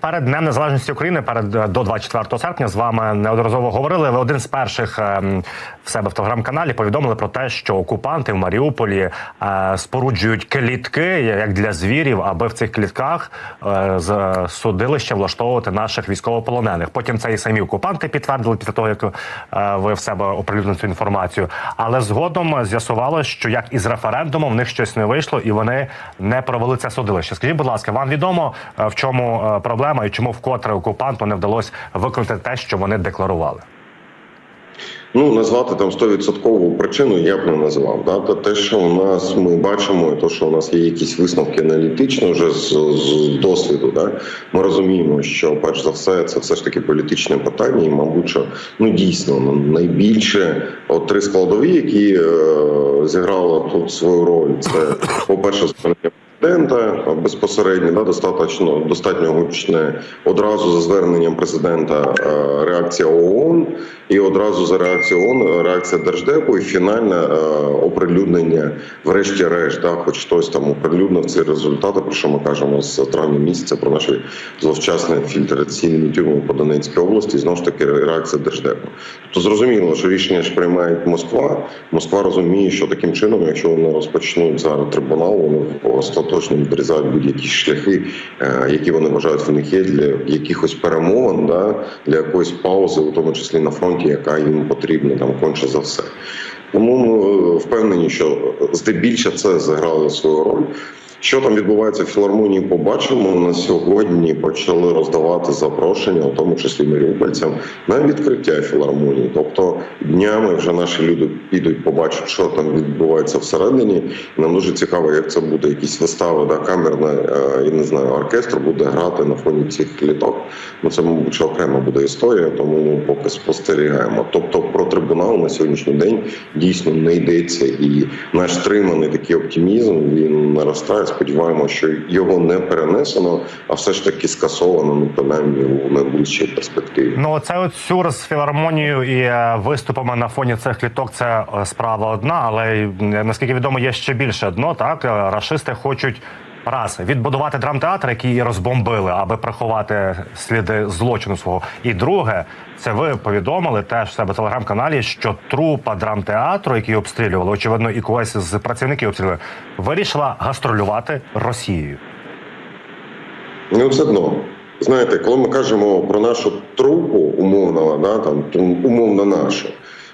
Перед днем незалежності України, перед е, до 24 серпня, з вами неодноразово говорили. Ви один з перших ем, в себе в телеграм-каналі повідомили про те, що окупанти в Маріуполі е, споруджують клітки як для звірів, аби в цих клітках е, з судилища влаштовувати наших військовополонених. Потім це і самі окупанти підтвердили після того, як е, ви в себе оприлюднили цю інформацію. Але згодом з'ясувалося, що як із референдумом в них щось не вийшло, і вони не провели це судилище. Скажіть, будь ласка, вам відомо е, в чому е, проблема і чому вкотре окупанту не вдалося виконати те, що вони декларували? Ну, назвати там 100% причину я б не називав. Да? Та те, що у нас ми бачимо, і то, що у нас є якісь висновки аналітично вже з, з досвіду, да? ми розуміємо, що перш за все це все ж таки політичне питання, і мабуть, що ну дійсно ну, найбільше от три складові, які е, зіграли тут свою роль. Це по перше, президента безпосередньо да, достатньо достатньо гучне одразу за зверненням президента е, реакція ООН, і одразу за реакцією ООН реакція держдепу і фінальне е, оприлюднення, врешті-решт, да, хоч хтось там оприлюднив ці результати, про що ми кажемо з травня місяця про наші зловчасні фільтраційні тюрми по Донецькій області. І, знову ж таки, реакція держдепу. Тобто зрозуміло, що рішення ж приймає Москва. Москва розуміє, що таким чином, якщо вони розпочнуть зараз трибунал, вони остаточно відрізають будь-які шляхи, е, які вони вважають в них є для якихось перемовин, да, для якоїсь паузи, у тому числі на фронті, яка їм потрібна там конче за все. Тому ми впевнені, що здебільше це зіграло свою роль. Що там відбувається в філармонії? Побачимо на сьогодні. Почали роздавати запрошення, у тому числі маріупольцям, на відкриття філармонії. Тобто днями вже наші люди підуть, побачать, що там відбувається всередині. Нам дуже цікаво, як це буде якісь вистави, да, камерна е, я не знаю, оркестр буде грати на фоні цих кліток. Ну це мабуть що окрема буде історія, тому ми поки спостерігаємо. Тобто про трибунал на сьогоднішній день дійсно не йдеться, і наш стриманий такий оптимізм він наростає. Сподіваємося, що його не перенесено, а все ж таки скасовано ну принаймні у найближчій перспективі. Ну це от сюр з філармонією і е, виступами на фоні цих кліток. Це е, справа одна, але наскільки відомо, є ще більше дно. Так Е, рашисти хочуть. Раз відбудувати драмтеатр, який розбомбили, аби приховати сліди злочину свого. І друге, це ви повідомили теж в себе в телеграм-каналі, що трупа драмтеатру, який обстрілювали, очевидно, і когось з працівників обстрілювали, вирішила гастролювати Росією. Ну, все одно. Знаєте, коли ми кажемо про нашу трупу умовного, да, там умовно нашу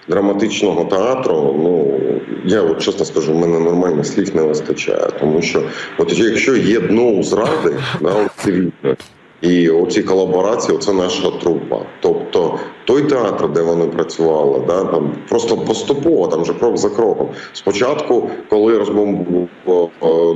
драматичного театру, ну я от чесно скажу, в мене нормальних слів не вистачає, тому що от якщо є дно у зради, да, от і оці колаборації це наша трупа. Тобто той театр, де вони працювали, да там просто поступово, там вже крок за кроком. Спочатку, коли розбомб...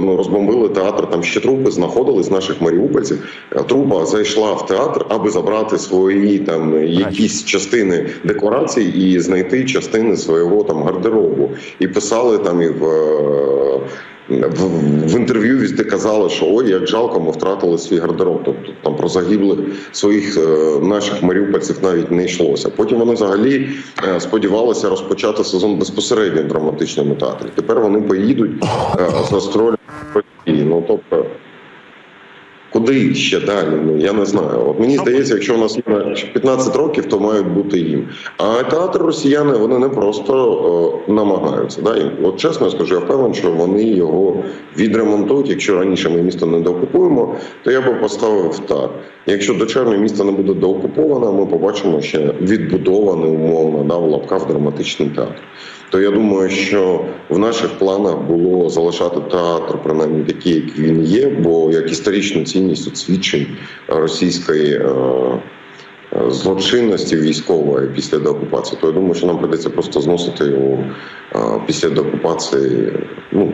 ну, розбомбили театр, там ще трупи знаходились з наших маріупольців. Трупа зайшла в театр, аби забрати свої там якісь частини декорацій і знайти частини свого там гардеробу. І писали там і в в, інтерв'ю візде казали, що ой, як жалко, ми втратили свій гардероб. Тобто там про загиблих своїх е, наших маріупольців навіть не йшлося. Потім вони взагалі е, сподівалися розпочати сезон безпосередньо в драматичному театрі. Тепер вони поїдуть е, з гастролю. Ну тобто. Куди ще далі? Ну я не знаю. От мені здається, якщо в нас 15 років, то мають бути їм. А театр росіяни вони не просто о, намагаються. Да? І, от чесно я скажу, я впевнений, що вони його відремонтують. Якщо раніше ми місто не доокупуємо, то я би поставив так. Якщо до червня місто не буде доокуповане, ми побачимо ще відбудоване умовно да, в лапках драматичний театр. То я думаю, що в наших планах було залишати театр, принаймні такий, як він є, бо як історичну цінність от свідчень російської е, злочинності військової після деокупації, то я думаю, що нам придеться просто зносити його е, після деокупації. Ну